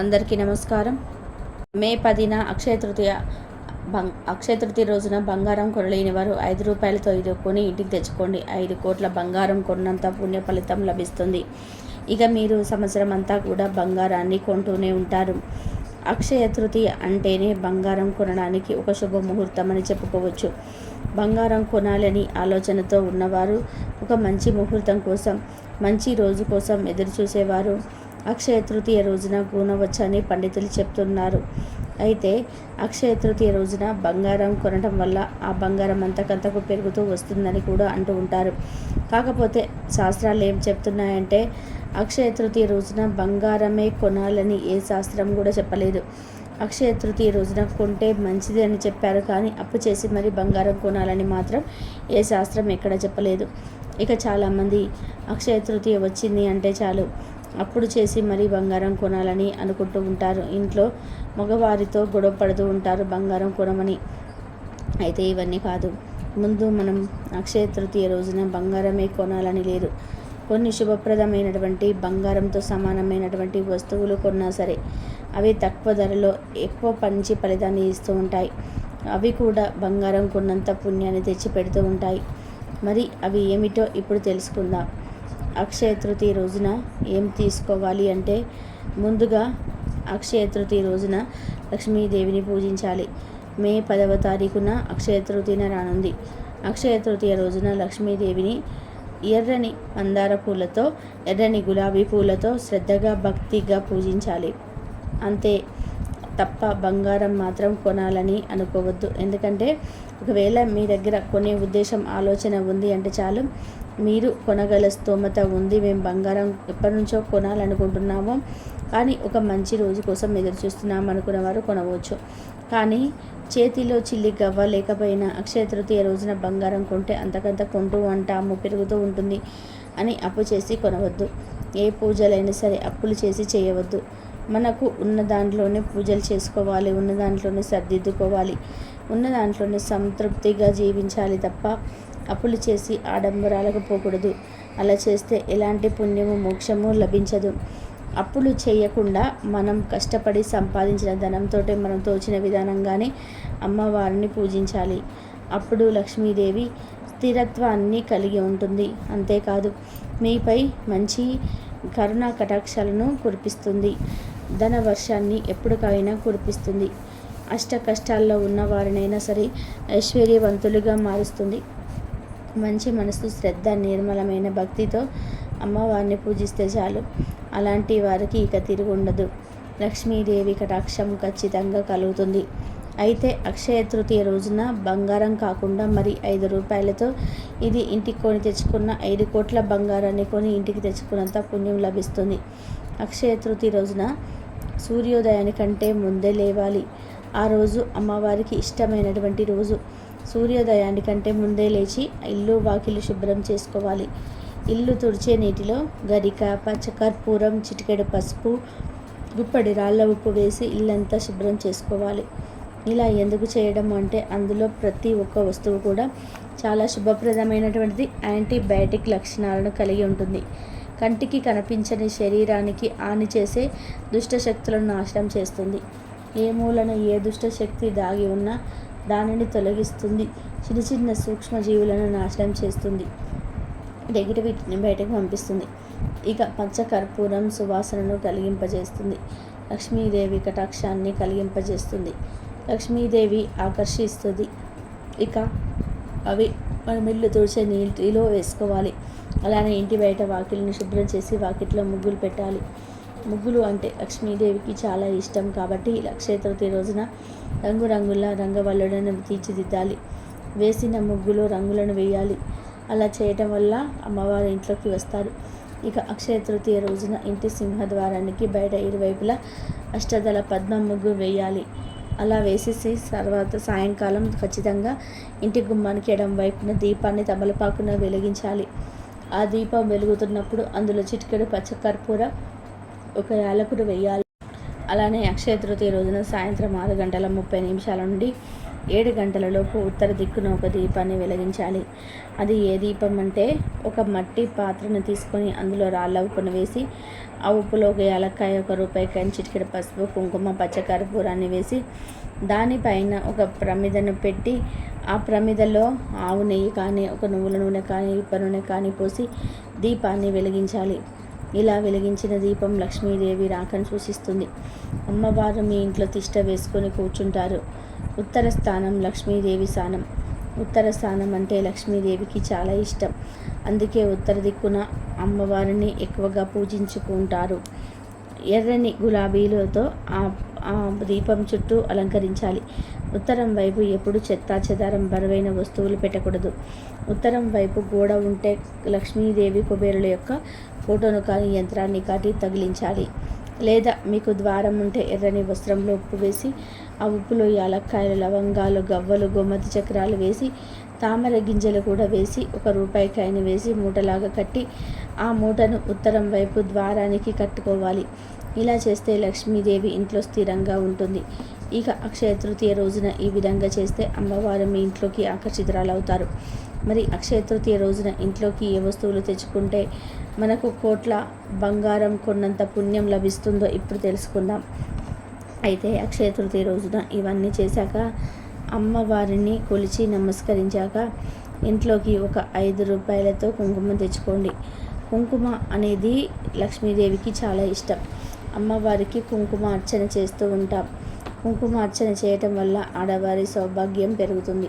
అందరికీ నమస్కారం. మే పదిన అక్షయ తృతీయ బంగ్ అక్షయ తృతీయ రోజున బంగారం కొనలేని వారు ఐదు రూపాయలతో ఇది కొని ఇంటికి తెచ్చుకోండి. ఐదు కోట్ల బంగారం కొన్నంత పుణ్య ఫలితం లభిస్తుంది. ఇక మీరు సంవత్సరం అంతా కూడా బంగారాన్ని కొంటూనే ఉంటారు. అక్షయ తృతీయ అంటేనే బంగారం కొనడానికి ఒక శుభ ముహూర్తం అని చెప్పుకోవచ్చు. బంగారం కొనాలని ఆలోచనతో ఉన్నవారు ఒక మంచి ముహూర్తం కోసం మంచి రోజు కోసం ఎదురు చూసేవారు అక్షయ తృతీయ రోజున గుణవచ్చని పండితులు చెప్తున్నారు. అయితే అక్షయ తృతీయ రోజున బంగారం కొనడం వల్ల ఆ బంగారం అంతకంతకు పెరుగుతూ వస్తుందని కూడా అంటూ ఉంటారు. కాకపోతే శాస్త్రాలు ఏం చెప్తున్నాయంటే అక్షయ తృతీయ రోజున బంగారమే కొనాలని ఏ శాస్త్రం కూడా చెప్పలేదు. అక్షయ తృతీయ రోజున కొంటే మంచిది అని చెప్పారు కానీ అప్పు చేసి మరి బంగారం కొనాలని మాత్రం ఏ శాస్త్రం ఎక్కడ చెప్పలేదు. ఇక చాలామంది అక్షయ తృతీయ వచ్చింది అంటే చాలు. అప్పుడు చేసి మరీ బంగారం కొనాలని అనుకుంటూ ఉంటారు. ఇంట్లో మగవారితో గొడవ పడుతూ ఉంటారు బంగారం కొనమని. అయితే ఇవన్నీ కాదు. ముందు మనం అక్షయ తృతీయ రోజున బంగారమే కొనాలని లేదు. కొన్ని శుభప్రదమైనటువంటి బంగారంతో సమానమైనటువంటి వస్తువులు కొన్నా సరే అవి తక్కువ ధరలో ఎక్కువ పంచి ఫలితాన్ని ఇస్తూ ఉంటాయి. అవి కూడా బంగారం కొన్నంత పుణ్యాన్ని తెచ్చి పెడుతూ ఉంటాయి. మరి అవి ఏమిటో ఇప్పుడు తెలుసుకుందాం. అక్షయ తృతీయ రోజున ఏం తీసుకోవాలి అంటే ముందుగా అక్షయ తృతీయ రోజున లక్ష్మీదేవిని పూజించాలి. మే పదవ తారీఖున అక్షయ తృతీయ రానుంది. అక్షయ తృతీయ రోజున లక్ష్మీదేవిని ఎర్రని మందార పూలతో ఎర్రని గులాబీ పూలతో శ్రద్ధగా భక్తిగా పూజించాలి. అంతే తప్ప బంగారం మాత్రం కొనాలని అనుకోవద్దు. ఎందుకంటే ఒకవేళ మీ దగ్గర కొనే ఉద్దేశం ఆలోచన ఉంది అంటే చాలు. మీరు కొనగల స్తోమత ఉంది. మేము బంగారం ఎప్పటి నుంచో కొనాలనుకుంటున్నాము. కానీ ఒక మంచి రోజు కోసం ఎదురు చూస్తున్నాం అనుకున్న వారు కొనవచ్చు. కానీ చేతిలో చిల్లి గవ్వ లేకపోయినా అక్షయ తృతీయ రోజున బంగారం కొంటే అంతకంత కొంటూ ఉంటాము పెరుగుతూ ఉంటుంది అని అప్పు చేసి కొనవద్దు. ఏ పూజలైనా సరే అప్పులు చేసి చేయవద్దు. మనకు ఉన్న దాంట్లోనే పూజలు చేసుకోవాలి ఉన్న దాంట్లోనే సర్దిద్దుకోవాలి ఉన్న దాంట్లోనే సంతృప్తిగా జీవించాలి తప్ప అప్పులు చేసి ఆడంబరాలకు పోకూడదు. అలా చేస్తే ఎలాంటి పుణ్యము మోక్షము లభించదు. అప్పులు చేయకుండా మనం కష్టపడి సంపాదించిన ధనంతో మనం తోచిన విధానంగానే అమ్మవారిని పూజించాలి. అప్పుడు లక్ష్మీదేవి స్థిరత్వాన్ని కలిగి ఉంటుంది. అంతేకాదు మీపై మంచి కరుణా కటాక్షాలను కురిపిస్తుంది. ధన వర్షాన్ని ఎప్పటికైనా కురిపిస్తుంది. అష్ట కష్టాల్లో ఉన్న వారినైనా సరే ఐశ్వర్యవంతులుగా మారుస్తుంది. మంచి మనసు శ్రద్ధ నిర్మలమైన భక్తితో అమ్మవారిని పూజిస్తే చాలు. అలాంటి వారికి ఇక తిరుగుండదు లక్ష్మీదేవి కటాక్షం ఖచ్చితంగా కలుగుతుంది. అయితే అక్షయ తృతీయ రోజున బంగారం కాకుండా మరి ఐదు రూపాయలతో ఇది ఇంటికి కొని తెచ్చుకున్న ఐదు కోట్ల బంగారాన్ని కొని ఇంటికి తెచ్చుకున్నంత పుణ్యం లభిస్తుంది. అక్షయ తృతీయ రోజున సూర్యోదయానికంటే ముందే లేవాలి. ఆ రోజు అమ్మవారికి ఇష్టమైనటువంటి రోజు. సూర్యోదయానికంటే ముందే లేచి ఇల్లు వాకిలు శుభ్రం చేసుకోవాలి. ఇల్లు తుడిచే నీటిలో గరిక పచ్చకర్పూరం చిటికెడు పసుపు గుప్పడి రాళ్ళ ఉప్పు వేసి ఇల్లంతా శుభ్రం చేసుకోవాలి. ఇలా ఎందుకు చేయడం అంటే అందులో ప్రతి ఒక్క వస్తువు కూడా చాలా శుభప్రదమైనటువంటిది యాంటీబయాటిక్ లక్షణాలను కలిగి ఉంటుంది. కంటికి కనిపించని శరీరానికి హాని చేసే దుష్ట శక్తులను నాశనం చేస్తుంది. ఏ మూలన ఏ దుష్టశక్తి దాగి ఉన్నా దానిని తొలగిస్తుంది. చిన్న చిన్న సూక్ష్మజీవులను నాశనం చేస్తుంది. నెగిటివిటీని బయటకు పంపిస్తుంది. ఇక పంచకర్పూరం సువాసనను కలిగింపజేస్తుంది. లక్ష్మీదేవి కటాక్షాన్ని కలిగింపజేస్తుంది. లక్ష్మీదేవి ఆకర్షిస్తుంది. ఇక అవి మనం ఇల్లు తుడిచే నీటిలో వేసుకోవాలి. అలానే ఇంటి బయట వాకిలిని శుభ్రం చేసి వాకిట్లో ముగ్గులు పెట్టాలి. ముగ్గులు అంటే లక్ష్మీదేవికి చాలా ఇష్టం కాబట్టి అక్షయ తృతీయ రోజున రంగురంగుల రంగవల్లులను తీర్చిదిద్దాలి. వేసిన ముగ్గులో రంగులను వేయాలి. అలా చేయటం వల్ల అమ్మవారి ఇంట్లోకి వస్తారు. ఇక అక్షయ తృతీయ రోజున ఇంటి సింహద్వారానికి బయట ఇరువైపులా అష్టదళ పద్మ ముగ్గు వేయాలి. అలా వేసేసి తర్వాత సాయంకాలం ఖచ్చితంగా ఇంటి గుమ్మానికి ఎడం వైపున దీపాన్ని తమలపాకున వెలిగించాలి. ఆ దీపం వెలుగుతున్నప్పుడు అందులో చిటికెడు పచ్చకర్పూర ఒక యాలకుడు వేయాలి. అలానే అక్షయ తృతీయ రోజున సాయంత్రం ఆరు గంటల ముప్పై నిమిషాల నుండి ఏడు గంటలలోపు ఉత్తర దిక్కున ఒక దీపాన్ని వెలిగించాలి. అది ఏ దీపం అంటే ఒక మట్టి పాత్రను తీసుకొని అందులో రాళ్ళ ఉప్పును వేసి ఆ ఉప్పులో ఒక యాలక్కాయ ఒక రూపాయి కంచిటికడ పసుపు కుంకుమ పచ్చకర్పూరాన్ని వేసి దానిపైన ఒక ప్రమిదను పెట్టి ఆ ప్రమిదలో ఆవు నెయ్యి కానీ ఒక నువ్వుల నూనె కానీ ఇప్ప నూనె కానీ పోసి దీపాన్ని వెలిగించాలి. ఇలా వెలిగించిన దీపం లక్ష్మీదేవి రాకను సూచిస్తుంది. అమ్మవారు మీ ఇంట్లో తిష్ట వేసుకొని కూర్చుంటారు. ఉత్తర స్థానం లక్ష్మీదేవి స్థానం. ఉత్తర స్థానం అంటే లక్ష్మీదేవికి చాలా ఇష్టం. అందుకే ఉత్తర దిక్కున అమ్మవారిని ఎక్కువగా పూజించుకుంటారు. ఎర్రని గులాబీలతో ఆ దీపం చుట్టూ అలంకరించాలి. ఉత్తరం వైపు ఎప్పుడు చెత్త చెదారం బరువైన వస్తువులు పెట్టకూడదు. ఉత్తరం వైపు గోడ ఉంటే లక్ష్మీదేవి కుబేరుల యొక్క ఫోటోను కానీ యంత్రాన్ని కాటి తగిలించాలి. లేదా మీకు ద్వారం ఉంటే ఎర్రని వస్త్రంలో ఉప్పు వేసి ఆ ఉప్పులో యాలక్కాయలు లవంగాలు గవ్వలు గోమతి చక్రాలు వేసి తామర గింజలు కూడా వేసి ఒక రూపాయి కాయని వేసి మూటలాగా కట్టి ఆ మూటను ఉత్తరం వైపు ద్వారానికి కట్టుకోవాలి. ఇలా చేస్తే లక్ష్మీదేవి ఇంట్లో స్థిరంగా ఉంటుంది. ఇక అక్షయ తృతీయ రోజున ఈ విధంగా చేస్తే అమ్మవారు మీ ఇంట్లోకి ఆకర్షితురాలవుతారు. మరి అక్షయ తృతీయ రోజున ఇంట్లోకి ఏ వస్తువులు తెచ్చుకుంటే మనకు కోట్ల బంగారం కొన్నంత పుణ్యం లభిస్తుందో ఇప్పుడు తెలుసుకుందాం. అయితే అక్షయ తృతీయ రోజున ఇవన్నీ చేశాక అమ్మవారిని కొలిచి నమస్కరించాక ఇంట్లోకి ఒక ఐదు రూపాయలతో కుంకుమ తెచ్చుకోండి. కుంకుమ అనేది లక్ష్మీదేవికి చాలా ఇష్టం. అమ్మవారికి కుంకుమ అర్చన చేస్తూ ఉంటాం. కుంకుమ అర్చన చేయటం వల్ల ఆడవారి సౌభాగ్యం పెరుగుతుంది.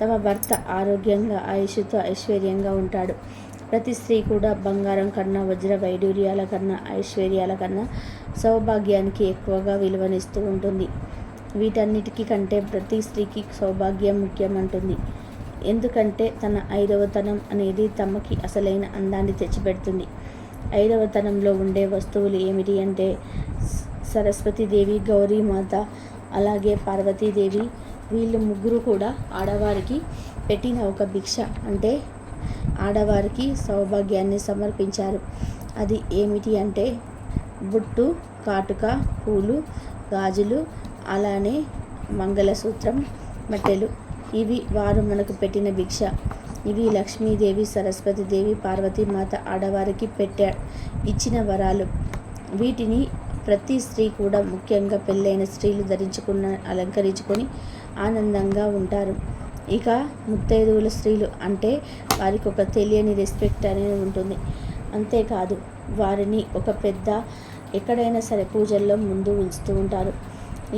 తమ భర్త ఆరోగ్యంగా ఆయుష్తో ఐశ్వర్యంగా ఉంటాడు. ప్రతి స్త్రీ కూడా బంగారం కన్నా వజ్ర వైడూర్యాల కన్నా ఐశ్వర్యాల కన్నా సౌభాగ్యానికి ఎక్కువగా విలువనిస్తూ ఉంటుంది. వీటన్నిటికీ కంటే ప్రతి స్త్రీకి సౌభాగ్యం ముఖ్యమంటుంది. ఎందుకంటే తన ఐదవతనం అనేది తమకి అసలైన అందాన్ని తెచ్చిపెడుతుంది. ఐదవతనంలో ఉండే వస్తువులు ఏమిటి అంటే సరస్వతీదేవి గౌరీమాత అలాగే పార్వతీదేవి వీళ్ళు ముగ్గురు కూడా ఆడవారికి పెట్టిన ఒక భిక్ష. అంటే ఆడవారికి సౌభాగ్యాన్ని సమర్పించారు. అది ఏమిటి అంటే బుట్టు కాటుక పూలు గాజులు అలానే మంగళసూత్రం మట్టెలు. ఇవి వారు మనకు పెట్టిన భిక్ష. ఇవి లక్ష్మీదేవి సరస్వతీదేవి పార్వతీమాత ఆడవారికి పెట్టా ఇచ్చిన వరాలు. వీటిని ప్రతి స్త్రీ కూడా ముఖ్యంగా పెళ్ళైన స్త్రీలు ధరించుకున్న అలంకరించుకొని ఆనందంగా ఉంటారు. ఇక ముత్తైదువుల స్త్రీలు అంటే వారికి ఒక తెలియని రెస్పెక్ట్ అనేది ఉంటుంది. అంతేకాదు వారిని ఒక పెద్ద ఎక్కడైనా సరే పూజల్లో ముందు ఉంచుతూ ఉంటారు.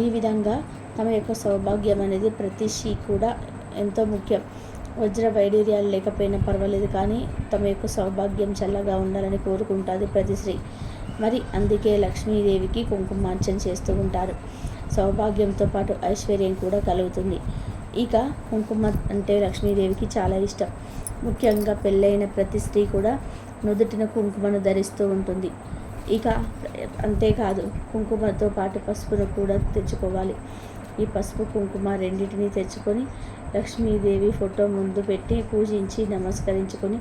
ఈ విధంగా తమ యొక్క సౌభాగ్యం అనేది ప్రతి స్త్రీ కూడా ఎంతో ముఖ్యం. వజ్ర వైడూర్యాలు లేకపోయినా పర్వాలేదు కానీ తమ యొక్క సౌభాగ్యం చల్లగా ఉండాలని కోరుకుంటుంది ప్రతి స్త్రీ. మరి అందుకే లక్ష్మీదేవికి కుంకుమార్చన చేస్తూ ఉంటారు. సౌభాగ్యంతో పాటు ఐశ్వర్యం కూడా కలుగుతుంది. ఇక కుంకుమ అంటే లక్ష్మీదేవికి చాలా ఇష్టం. ముఖ్యంగా పెళ్ళైన ప్రతి స్త్రీ కూడా నుదుటిన కుంకుమను ధరిస్తూ ఉంటుంది. ఇక అంతేకాదు కుంకుమతో పాటు పసుపును కూడా తెచ్చుకోవాలి. ఈ పసుపు కుంకుమ రెండింటిని తెచ్చుకొని లక్ష్మీదేవి ఫోటో ముందు పెట్టి పూజించి నమస్కరించుకొని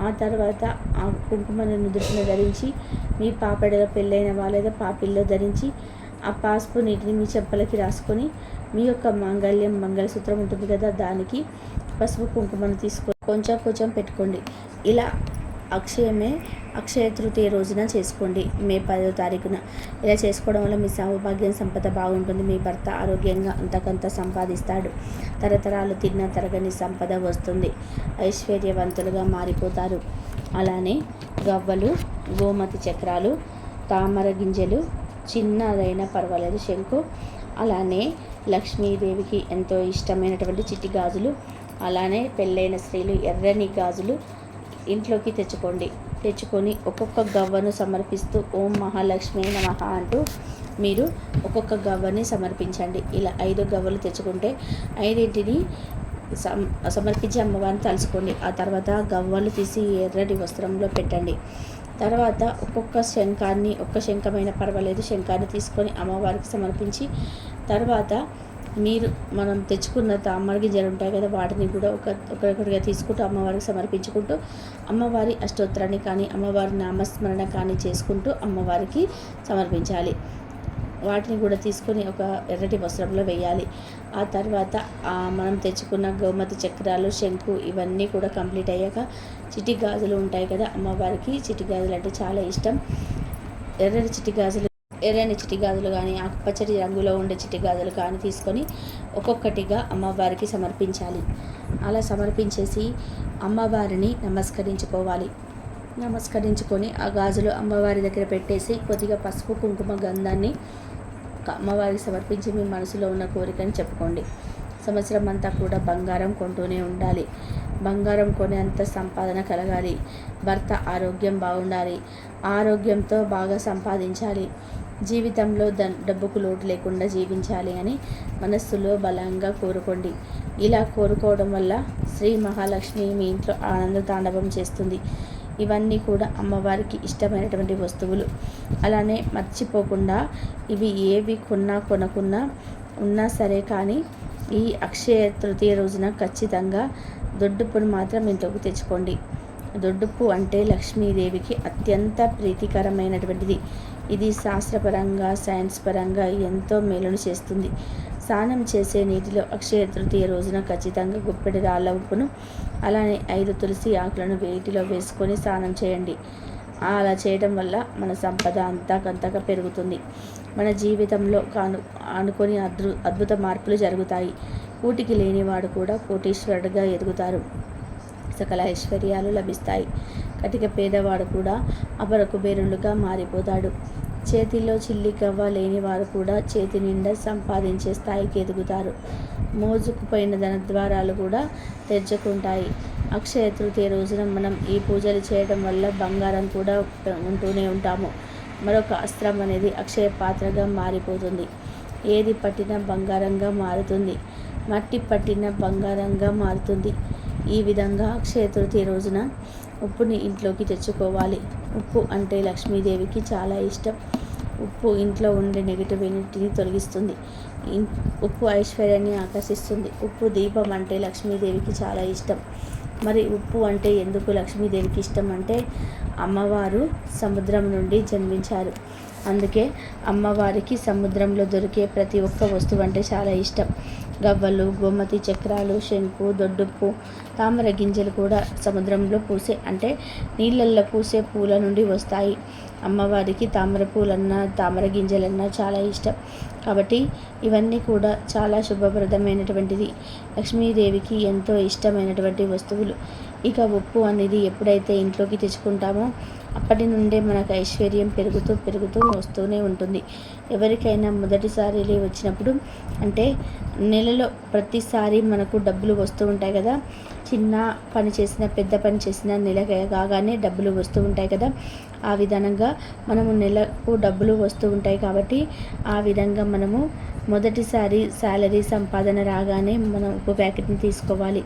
ఆ తర్వాత ఆ కుంకుమను నుదుటిన ధరించి మీ పాపడలో పెళ్ళైన వాళ్ళేదో పాపిల్లో ధరించి ఆ పాసుపు నీటిని మీ చెంపలకి రాసుకొని మీ యొక్క మాంగళ్యం మంగళసూత్రం ఉంటుంది కదా దానికి పసుపు కుంకుమను తీసుకొని కొంచెం కొంచెం పెట్టుకోండి. ఇలా అక్షయమే అక్షయ తృతీయ రోజున చేసుకోండి. మే పదో తారీఖున. ఇలా చేసుకోవడం వల్ల మీ సౌభాగ్యం సంపద బాగుంటుంది. మీ భర్త ఆరోగ్యంగా అంతకంత సంపాదిస్తాడు. తరతరాలు తిన్న తరగని సంపద వస్తుంది. ఐశ్వర్యవంతులుగా మారిపోతారు. అలానే గవ్వలు గోమతి చక్రాలు తామర గింజలు చిన్నదైన పర్వాలేదు శంకు అలానే లక్ష్మీదేవికి ఎంతో ఇష్టమైనటువంటి చిట్టి గాజులు అలానే పెళ్ళైన స్త్రీలు ఎర్రని గాజులు ఇంట్లోకి తెచ్చుకోండి. తెచ్చుకొని ఒక్కొక్క గవ్వను సమర్పిస్తూ ఓం మహాలక్ష్మి నమః అంటూ మీరు ఒక్కొక్క గవ్వని సమర్పించండి. ఇలా ఐదు గవ్వలు తెచ్చుకుంటే ఐదింటిని సమ్ సమర్పించి అమ్మవారిని తలుచుకోండి. ఆ తర్వాత గవ్వలు తీసి ఎర్రటి వస్త్రంలో పెట్టండి. తర్వాత ఒక్కొక్క శంఖాన్ని ఒక్క శంఖమైన పర్వాలేదు శంఖాన్ని తీసుకొని అమ్మవారికి సమర్పించి తర్వాత మీరు మనం తెచ్చుకున్న తామర గింజలు ఉంటాయి కదా వాటిని కూడా ఒక ఒకరికొకరిగా తీసుకుంటూ అమ్మవారికి సమర్పించుకుంటూ అమ్మవారి అష్టోత్తరాన్ని కానీ అమ్మవారి నామస్మరణ కానీ చేసుకుంటూ అమ్మవారికి సమర్పించాలి. వాటిని కూడా తీసుకొని ఒక ఎర్రటి వస్త్రంలో వేయాలి. ఆ తర్వాత మనం తెచ్చుకున్న గోమతి చక్రాలు శంకు ఇవన్నీ కూడా కంప్లీట్ అయ్యాక చిటి గాజులు ఉంటాయి కదా అమ్మవారికి చిటి గాజులు అంటే చాలా ఇష్టం. ఎర్రటి చిటి గాజులు ఎర్రని చిటి గాజులు కానీ ఆకుపచ్చటి రంగులో ఉండే చిటి గాజులు కానీ తీసుకొని ఒక్కొక్కటిగా అమ్మవారికి సమర్పించాలి. అలా సమర్పించేసి అమ్మవారిని నమస్కరించుకోవాలి. నమస్కరించుకొని ఆ గాజులు అమ్మవారి దగ్గర పెట్టేసి కొద్దిగా పసుపు కుంకుమ గంధాన్ని అమ్మవారికి సమర్పించి మీ మనసులో ఉన్న కోరికని చెప్పుకోండి. సంవత్సరం అంతా కూడా బంగారం కొంటూనే ఉండాలి. బంగారం కొనేంత సంపాదన కలగాలి. భర్త ఆరోగ్యం బాగుండాలి. ఆరోగ్యంతో బాగా సంపాదించాలి. జీవితంలో ద డబ్బుకు లోటు లేకుండా జీవించాలి అని మనస్సులో బలంగా కోరుకోండి. ఇలా కోరుకోవడం వల్ల శ్రీ మహాలక్ష్మి మీ ఇంట్లో ఆనంద తాండవం చేస్తుంది. ఇవన్నీ కూడా అమ్మవారికి ఇష్టమైనటువంటి వస్తువులు. అలానే మర్చిపోకుండా ఇవి ఏవి కొన్నా కొనకున్నా ఉన్నా సరే కానీ ఈ అక్షయ తృతీయ రోజున ఖచ్చితంగా దొడ్డుప్పును మాత్రం ఇంట్లోకి తెచ్చుకోండి. దొడ్డుప్పు అంటే లక్ష్మీదేవికి అత్యంత ప్రీతికరమైనటువంటిది. ఇది శాస్త్రపరంగా సైన్స్ పరంగా ఎంతో మేలును చేస్తుంది. స్నానం చేసే నీటిలో అక్షయ తృతీయ రోజున ఖచ్చితంగా గుప్పెడి రాళ్ళ ఉప్పును అలానే ఐదు తులసి ఆకులను వేటిలో వేసుకొని స్నానం చేయండి. అలా చేయడం వల్ల మన సంపద అంతకంతగా పెరుగుతుంది. మన జీవితంలో కాను అనుకొని అద్భు అద్భుత మార్పులు జరుగుతాయి. కూటికి లేనివాడు కూడా కోటీశ్వరుడుగా ఎదుగుతారు. సకల ఐశ్వర్యాలు లభిస్తాయి. కటిక పేదవాడు కూడా అపర కుబేరులుగా మారిపోతాడు. చేతిలో చిల్లికవ్వ లేని వారు కూడా చేతి నిండా సంపాదించే స్థాయికి ఎదుగుతారు. మోజుకుపోయిన ధనద్వారాలు కూడా తెరుచుకుంటాయి. అక్షయ తృతీయ రోజున మనం ఈ పూజలు చేయడం వల్ల బంగారం కూడా ఉంటూనే ఉంటాము. మరొక అస్త్రం అనేది అక్షయ పాత్రగా మారిపోతుంది. ఏది పట్టిన బంగారంగా మారుతుంది. మట్టి పట్టిన బంగారంగా మారుతుంది. ఈ విధంగా అక్షయ తృతీయ రోజున ఉప్పుని ఇంట్లోకి తెచ్చుకోవాలి. ఉప్పు అంటే లక్ష్మీదేవికి చాలా ఇష్టం. ఉప్పు ఇంట్లో ఉండే నెగిటివ్ ఎనర్జీని తొలగిస్తుంది. ఉప్పు ఐశ్వర్యాన్ని ఆకర్షిస్తుంది. ఉప్పు దీపం అంటే లక్ష్మీదేవికి చాలా ఇష్టం. మరి ఉప్పు అంటే ఎందుకు లక్ష్మీదేవికి ఇష్టం అంటే అమ్మవారు సముద్రం నుండి జన్మించారు. అందుకే అమ్మవారికి సముద్రంలో దొరికే ప్రతి ఒక్క వస్తువు అంటే చాలా ఇష్టం. గవ్వలు గోమతి చక్రాలు శంకు దొడ్డుప్పు తామర గింజలు కూడా సముద్రంలో పూసే అంటే నీళ్ళల్లో పూసే పూల నుండి వస్తాయి. అమ్మవారికి తామర పూలన్నా తామర గింజలన్నా చాలా ఇష్టం. కాబట్టి ఇవన్నీ కూడా చాలా శుభప్రదమైనటువంటిది. లక్ష్మీదేవికి ఎంతో ఇష్టమైనటువంటి వస్తువులు. ఇక ఉప్పు అనేది ఎప్పుడైతే ఇంట్లోకి తెచ్చుకుంటామో అప్పటి నుండే మనకు ఐశ్వర్యం పెరుగుతూ పెరుగుతూ వస్తూనే ఉంటుంది. ఎవరికైనా మొదటిసారి వచ్చినప్పుడు అంటే నెలలో ప్రతిసారి మనకు డబ్బులు వస్తూ ఉంటాయి కదా. చిన్న పని చేసిన పెద్ద పని చేసిన నెల కాగానే డబ్బులు వస్తూ ఉంటాయి కదా. ఆ విధానంగా మనము నెలకు డబ్బులు వస్తూ ఉంటాయి కాబట్టి ఆ విధంగా మనము మొదటిసారి శాలరీ సంపాదన రాగానే మనం ఒక ప్యాకెట్ని తీసుకోవాలి.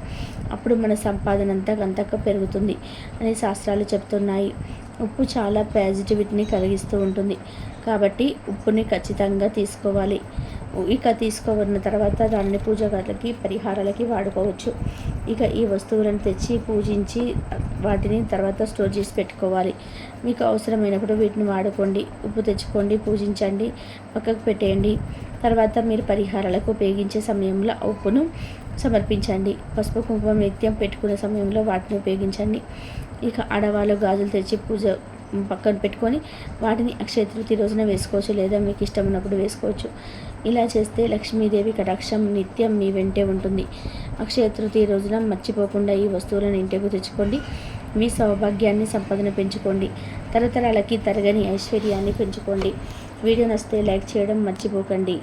అప్పుడు మన సంపాదన అంతా గంతక పెరుగుతుంది అని శాస్త్రాలు చెప్తున్నాయి. ఉప్పు చాలా పాజిటివిటీని కలిగిస్తూ ఉంటుంది. కాబట్టి ఉప్పుని ఖచ్చితంగా తీసుకోవాలి. ఇక తీసుకోవన్న తర్వాత దానిని పూజ పరిహారాలకి వాడుకోవచ్చు. ఇక ఈ వస్తువులను తెచ్చి పూజించి వాటిని తర్వాత స్టోర్ చేసి పెట్టుకోవాలి. మీకు అవసరమైనప్పుడు వీటిని వాడుకోండి ఉప్పు తెచ్చుకోండి పూజించండి పక్కకు పెట్టేయండి. తర్వాత మీరు పరిహారాలకు ఉపయోగించే సమయంలో ఉప్పును సమర్పించండి. పసుపు కుంకుమ నిత్యం పెట్టుకునే సమయంలో వాటిని ఉపయోగించండి. ఇక ఆడవాళ్ళు గాజులు తెచ్చి పూజ పక్కన పెట్టుకొని వాటిని అక్షయ తృతీయ రోజున వేసుకోవచ్చు లేదా మీకు ఇష్టం ఉన్నప్పుడు వేసుకోవచ్చు. ఇలా చేస్తే లక్ష్మీదేవి కటాక్షం నిత్యం మీ వెంటే ఉంటుంది. అక్షయ తృతీయ రోజున మర్చిపోకుండా ఈ వస్తువులను ఇంటికి తెచ్చుకోండి. మీ సౌభాగ్యాన్ని సంపదన పెంచుకోండి. తరతరాలకి తరగని ఐశ్వర్యాన్ని పెంచుకోండి. వీడియో నస్తే లైక్ చేయడం మర్చిపోకండి.